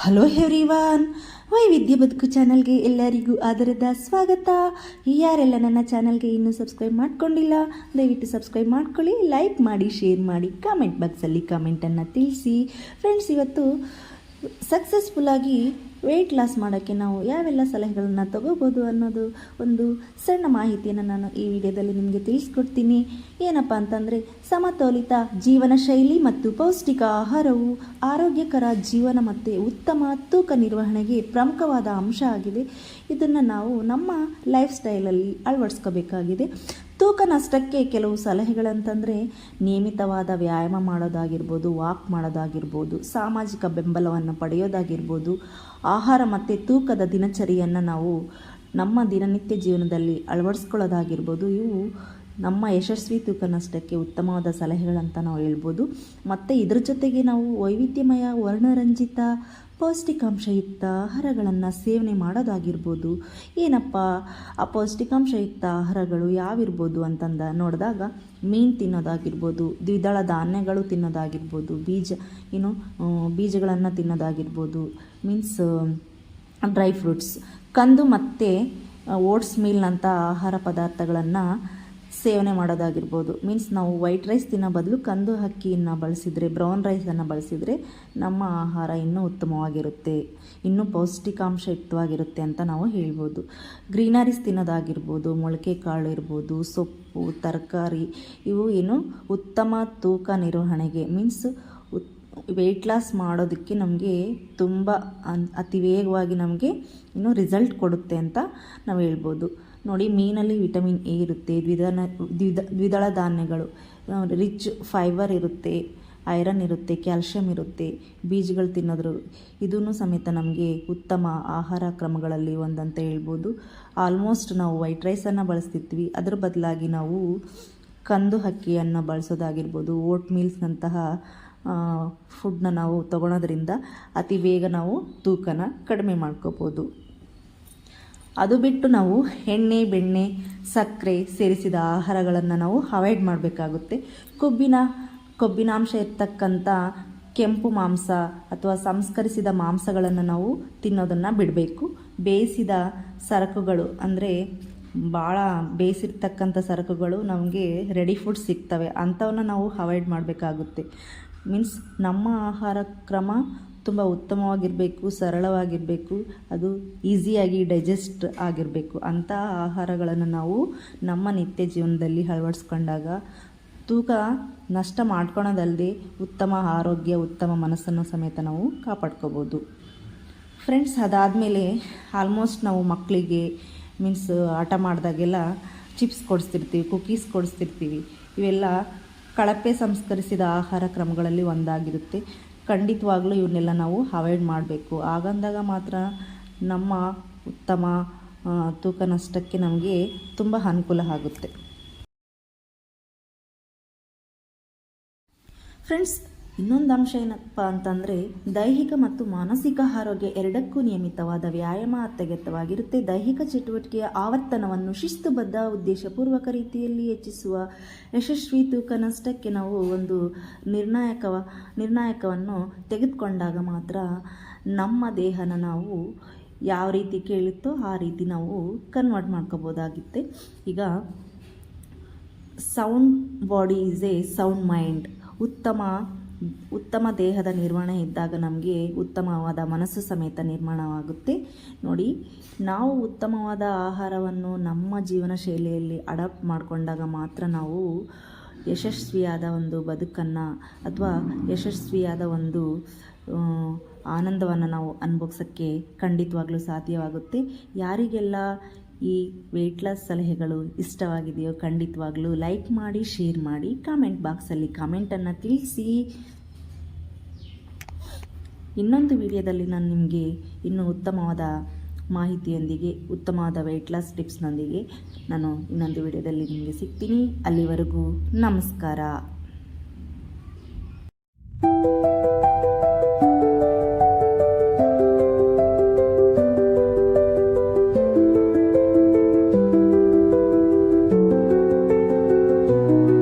Hello ಹೆವ್ರಿವಾನ್ ವೈವಿಧ್ಯ ಬದುಕು ಚಾನಲ್ಗೆ ಎಲ್ಲರಿಗೂ ಆದರದ ಸ್ವಾಗತ. ಯಾರೆಲ್ಲ ನನ್ನ ಚಾನಲ್ಗೆ ಇನ್ನೂ ಸಬ್ಸ್ಕ್ರೈಬ್ ಮಾಡ್ಕೊಂಡಿಲ್ಲ, ದಯವಿಟ್ಟು ಸಬ್ಸ್ಕ್ರೈಬ್ ಮಾಡ್ಕೊಳ್ಳಿ ಲೈಕ್ ಮಾಡಿ ಶೇರ್ ಮಾಡಿ ಕಾಮೆಂಟ್ ಬಾಕ್ಸಲ್ಲಿ ಕಾಮೆಂಟನ್ನು ತಿಳಿಸಿ. ಫ್ರೆಂಡ್ಸ್ ಇವತ್ತು ಸಕ್ಸಸ್ಫುಲ್ಲಾಗಿ ವೆಯ್ಟ್ ಲಾಸ್ ಮಾಡೋಕ್ಕೆ ನಾವು ಯಾವೆಲ್ಲ ಸಲಹೆಗಳನ್ನು ತಗೋಬೋದು ಅನ್ನೋದು ಒಂದು ಸಣ್ಣ ಮಾಹಿತಿಯನ್ನು ನಾನು ಈ ವಿಡಿಯೋದಲ್ಲಿ ನಿಮಗೆ ತಿಳಿಸ್ಕೊಡ್ತೀನಿ. ಏನಪ್ಪ ಅಂತಂದರೆ, ಸಮತೋಲಿತ ಜೀವನ ಶೈಲಿ ಮತ್ತು ಪೌಷ್ಟಿಕ ಆಹಾರವು ಆರೋಗ್ಯಕರ ಜೀವನ ಮತ್ತು ಉತ್ತಮ ತೂಕ ನಿರ್ವಹಣೆಗೆ ಪ್ರಮುಖವಾದ ಅಂಶ ಆಗಿದೆ. ಇದನ್ನು ನಾವು ನಮ್ಮ ಲೈಫ್ ಸ್ಟೈಲಲ್ಲಿ ಅಳವಡಿಸ್ಕೋಬೇಕಾಗಿದೆ. ತೂಕ ನಷ್ಟಕ್ಕೆ ಕೆಲವು ಸಲಹೆಗಳಂತಂದರೆ ನಿಯಮಿತವಾದ ವ್ಯಾಯಾಮ ಮಾಡೋದಾಗಿರ್ಬೋದು, ವಾಕ್ ಮಾಡೋದಾಗಿರ್ಬೋದು, ಸಾಮಾಜಿಕ ಬೆಂಬಲವನ್ನು ಪಡೆಯೋದಾಗಿರ್ಬೋದು, ಆಹಾರ ಮತ್ತು ತೂಕದ ದಿನಚರಿಯನ್ನು ನಾವು ನಮ್ಮ ದಿನನಿತ್ಯ ಜೀವನದಲ್ಲಿ ಅಳವಡಿಸ್ಕೊಳ್ಳೋದಾಗಿರ್ಬೋದು, ಇವು ನಮ್ಮ ಯಶಸ್ವಿ ತೂಕನಷ್ಟಕ್ಕೆ ಉತ್ತಮವಾದ ಸಲಹೆಗಳಂತ ನಾವು ಹೇಳ್ಬೋದು. ಮತ್ತು ಇದ್ರ ಜೊತೆಗೆ ನಾವು ವೈವಿಧ್ಯಮಯ ವರ್ಣರಂಜಿತ, ಪೌಷ್ಟಿಕಾಂಶಯುಕ್ತ ಆಹಾರಗಳನ್ನು ಸೇವನೆ ಮಾಡೋದಾಗಿರ್ಬೋದು. ಏನಪ್ಪ? ಆ ಪೌಷ್ಟಿಕಾಂಶಯುಕ್ತ ಆಹಾರಗಳು ಯಾವಿರ್ಬೋದು ಅಂತಂದ ನೋಡಿದಾಗ ಮೀನು ತಿನ್ನೋದಾಗಿರ್ಬೋದು, ದ್ವಿದಳ ಧಾನ್ಯಗಳು ತಿನ್ನೋದಾಗಿರ್ಬೋದು, ಬೀಜ, ಏನು ಬೀಜಗಳನ್ನು ತಿನ್ನೋದಾಗಿರ್ಬೋದು, ಮೀನ್ಸ್, ಡ್ರೈ ಫ್ರೂಟ್ಸ್, ಕಂದು ಮತ್ತು ಓಟ್ಸ್ ಮೀಲ್ನಂಥ ಆಹಾರ ಪದಾರ್ಥಗಳನ್ನು ಸೇವನೆ ಮಾಡೋದಾಗಿರ್ಬೋದು. ಮೀನ್ಸ್ ನಾವು ವೈಟ್ ರೈಸ್ ತಿನ್ನೋ ಬದಲು ಕಂದು ಅಕ್ಕಿಯನ್ನು ಬಳಸಿದರೆ ಬ್ರೌನ್ ರೈಸನ್ನು ಬಳಸಿದರೆ ನಮ್ಮ ಆಹಾರ ಇನ್ನೂ ಉತ್ತಮವಾಗಿರುತ್ತೆ. ಇನ್ನೂ ಪೌಷ್ಟಿಕಾಂಶಯುಕ್ತವಾಗಿರುತ್ತೆ ಅಂತ ನಾವು ಹೇಳ್ಬೋದು. ಗ್ರೀನರೀಸ್ ತಿನ್ನೋದಾಗಿರ್ಬೋದು, ಮೊಳಕೆ ಕಾಳು ಇರ್ಬೋದು, ಸೊಪ್ಪು, ತರಕಾರಿ, ಇವು ಏನು ಉತ್ತಮ ತೂಕ ನಿರ್ವಹಣೆಗೆ. ಮೀನ್ಸ್ ಉತ್ ವೆಯ್ಟ್ ಲಾಸ್ ಮಾಡೋದಕ್ಕೆ ನಮಗೆ ತುಂಬ ಅತಿ ವೇಗವಾಗಿ ನಮಗೆ ಇನ್ನು ರಿಸಲ್ಟ್ ಕೊಡುತ್ತೆ ಅಂತ ನಾವು ಹೇಳ್ಬೋದು. ನೋಡಿ, ಮೀನಲ್ಲಿ ವಿಟಮಿನ್ ಎ ಇರುತ್ತೆ ದ್ವಿದಳ ದ್ವಿದ, ದ್ವಿದಳ ಧಾನ್ಯಗಳು. ರಿಚ್ ಫೈಬರ್ ಇರುತ್ತೆ, ಐರನ್ ಇರುತ್ತೆ, ಕ್ಯಾಲ್ಶಿಯಂ ಇರುತ್ತೆ, ಬೀಜಗಳು ತಿನ್ನೋದ್ರ ಇದೂ ಸಮೇತ ನಮಗೆ ಉತ್ತಮ ಆಹಾರ ಕ್ರಮಗಳಲ್ಲಿ ಒಂದಂತ ಹೇಳ್ಬೋದು. ಆಲ್ಮೋಸ್ಟ್ ನಾವು ವೈಟ್ ರೈಸನ್ನು ಬಳಸ್ತಿದ್ವಿ. ಅದರ ಬದಲಾಗಿ ನಾವು ಕಂದು ಹಕ್ಕಿಯನ್ನು ಬಳಸೋದಾಗಿರ್ಬೋದು, ಓಟ್ ಮೀಲ್ಸ್ನಂತಹ ಫುಡ್ನ ನಾವು ತಗೊಳೋದ್ರಿಂದ ಅತಿ ಬೇಗ ನಾವು ತೂಕನ ಕಡಿಮೆ ಮಾಡ್ಕೋಬೋದು. ಅದು ಬಿಟ್ಟು ನಾವು ಎಣ್ಣೆ, ಬೆಣ್ಣೆ, ಸಕ್ಕರೆ ಸೇರಿಸಿದ ಆಹಾರಗಳನ್ನು ನಾವು ಅವಾಯ್ಡ್ ಮಾಡಬೇಕಾಗುತ್ತೆ. ಕೊಬ್ಬಿನ, ಕೊಬ್ಬಿನಾಂಶ ಇರ್ತಕ್ಕಂಥ ಕೆಂಪು ಮಾಂಸ ಅಥವಾ ಸಂಸ್ಕರಿಸಿದ ಮಾಂಸಗಳನ್ನು ನಾವು ತಿನ್ನೋದನ್ನು ಬಿಡಬೇಕು. ಬೇಯಿಸಿದ ಸರಕುಗಳು ಅಂದರೆ ಭಾಳ ಬೇಯಿಸಿರ್ತಕ್ಕಂಥ ಸರಕುಗಳು ನಮಗೆ ರೆಡಿ ಫುಡ್ ಸಿಗ್ತವೆ. ಅಂಥವನ್ನ ನಾವು ಅವಾಯ್ಡ್ ಮಾಡಬೇಕಾಗುತ್ತೆ. ಮೀನ್ಸ್ ನಮ್ಮ ಆಹಾರ ಕ್ರಮ ತುಂಬ ಉತ್ತಮವಾಗಿರಬೇಕು, ಸರಳವಾಗಿರಬೇಕು, ಅದು ಈಸಿಯಾಗಿ ಡೈಜೆಸ್ಟ್ ಆಗಿರಬೇಕು. ಅಂತಹ ಆಹಾರಗಳನ್ನು ನಾವು ನಮ್ಮ ನಿತ್ಯ ಜೀವನದಲ್ಲಿ ಅಳವಡಿಸ್ಕೊಂಡಾಗ ತೂಕ ನಷ್ಟ ಮಾಡ್ಕೊಳೋದಲ್ಲದೆ ಉತ್ತಮ ಆರೋಗ್ಯ, ಉತ್ತಮ ಮನಸ್ಸನ್ನು ಸಮೇತ ನಾವು ಕಾಪಾಡ್ಕೋಬೋದು. ಫ್ರೆಂಡ್ಸ್, ಅದಾದಮೇಲೆ ಆಲ್ಮೋಸ್ಟ್ ನಾವು ಮಕ್ಕಳಿಗೆ ಮೀನ್ಸ್ ಆಟ ಮಾಡಿದಾಗೆಲ್ಲ ಚಿಪ್ಸ್ ಕೊಡಿಸ್ತಿರ್ತೀವಿ, ಕುಕೀಸ್ ಕೊಡಿಸ್ತಿರ್ತೀವಿ. ಇವೆಲ್ಲ ಕಳಪೆ ಸಂಸ್ಕರಿಸಿದ ಆಹಾರ ಕ್ರಮಗಳಲ್ಲಿ ಒಂದಾಗಿರುತ್ತೆ. ಖಂಡಿತವಾಗ್ಲೂ ಇವನ್ನೆಲ್ಲ ನಾವು ಅವಾಯ್ಡ್ ಮಾಡಬೇಕು. ಹಾಗಂದಾಗ ಮಾತ್ರ ನಮ್ಮ ಉತ್ತಮ ತೂಕ ನಷ್ಟಕ್ಕೆ ನಮಗೆ ತುಂಬ ಅನುಕೂಲ ಆಗುತ್ತೆ. ಫ್ರೆಂಡ್ಸ್ ಇನ್ನೊಂದು ಅಂಶ ಏನಪ್ಪ ಅಂತಂದರೆ, ದೈಹಿಕ ಮತ್ತು ಮಾನಸಿಕ ಆರೋಗ್ಯ ಎರಡಕ್ಕೂ ನಿಯಮಿತವಾದ ವ್ಯಾಯಾಮ ಅತ್ಯಗತ್ಯವಾಗಿರುತ್ತೆ. ದೈಹಿಕ ಚಟುವಟಿಕೆಯ ಆವರ್ತನವನ್ನು ಶಿಸ್ತುಬದ್ಧ, ಉದ್ದೇಶಪೂರ್ವಕ ರೀತಿಯಲ್ಲಿ ಹೆಚ್ಚಿಸುವ ಯಶಸ್ವಿ ತೂಕ ನಷ್ಟಕ್ಕೆ ನಾವು ಒಂದು ನಿರ್ಣಾಯಕ ನಿರ್ಣಾಯಕವನ್ನು ತೆಗೆದುಕೊಂಡಾಗ ಮಾತ್ರ ನಮ್ಮ ದೇಹನ ನಾವು ಯಾವ ರೀತಿ ಕೇಳುತ್ತೋ ಆ ರೀತಿ ನಾವು ಕನ್ವರ್ಟ್ ಮಾಡ್ಕೋಬೋದಾಗಿತ್ತೆ. ಈಗ sound body is a sound mind ಉತ್ತಮ ಉತ್ತಮ ದೇಹದ ನಿರ್ವಹಣೆ ಇದ್ದಾಗ ನಮಗೆ ಉತ್ತಮವಾದ ಮನಸ್ಸು ಸಮೇತ ನಿರ್ಮಾಣವಾಗುತ್ತೆ. ನೋಡಿ, ನಾವು ಉತ್ತಮವಾದ ಆಹಾರವನ್ನು ನಮ್ಮ ಜೀವನ ಶೈಲಿಯಲ್ಲಿ ಅಡಾಪ್ಟ್ ಮಾಡಿಕೊಂಡಾಗ ಮಾತ್ರ ನಾವು ಯಶಸ್ವಿಯಾದ ಒಂದು ಬದುಕನ್ನು, ಅಥವಾ ಯಶಸ್ವಿಯಾದ ಒಂದು ಆನಂದವನ್ನು ನಾವು ಅನುಭವಿಸೋಕ್ಕೆ ಖಂಡಿತವಾಗ್ಲೂ ಸಾಧ್ಯವಾಗುತ್ತೆ. ಯಾರಿಗೆಲ್ಲ ಈ ವೆಯ್ಟ್ ಲಾಸ್ ಸಲಹೆಗಳು ಇಷ್ಟವಾಗಿದೆಯೋ ಖಂಡಿತವಾಗ್ಲೂ ಲೈಕ್ ಮಾಡಿ ಶೇರ್ ಮಾಡಿ ಕಾಮೆಂಟ್ ಬಾಕ್ಸಲ್ಲಿ ಕಾಮೆಂಟನ್ನು ತಿಳಿಸಿ. ಇನ್ನೊಂದು ವಿಡಿಯೋದಲ್ಲಿ ನಾನು ನಿಮಗೆ ಇನ್ನೂ ಉತ್ತಮವಾದ ಮಾಹಿತಿಯೊಂದಿಗೆ, ಉತ್ತಮವಾದ ವೆಯ್ಟ್ ಲಾಸ್ ಟಿಪ್ಸ್ನೊಂದಿಗೆ ನಾನು ಇನ್ನೊಂದು ವಿಡಿಯೋದಲ್ಲಿ ನಿಮಗೆ ಸಿಗ್ತೀನಿ. ಅಲ್ಲಿವರೆಗೂ ನಮಸ್ಕಾರ.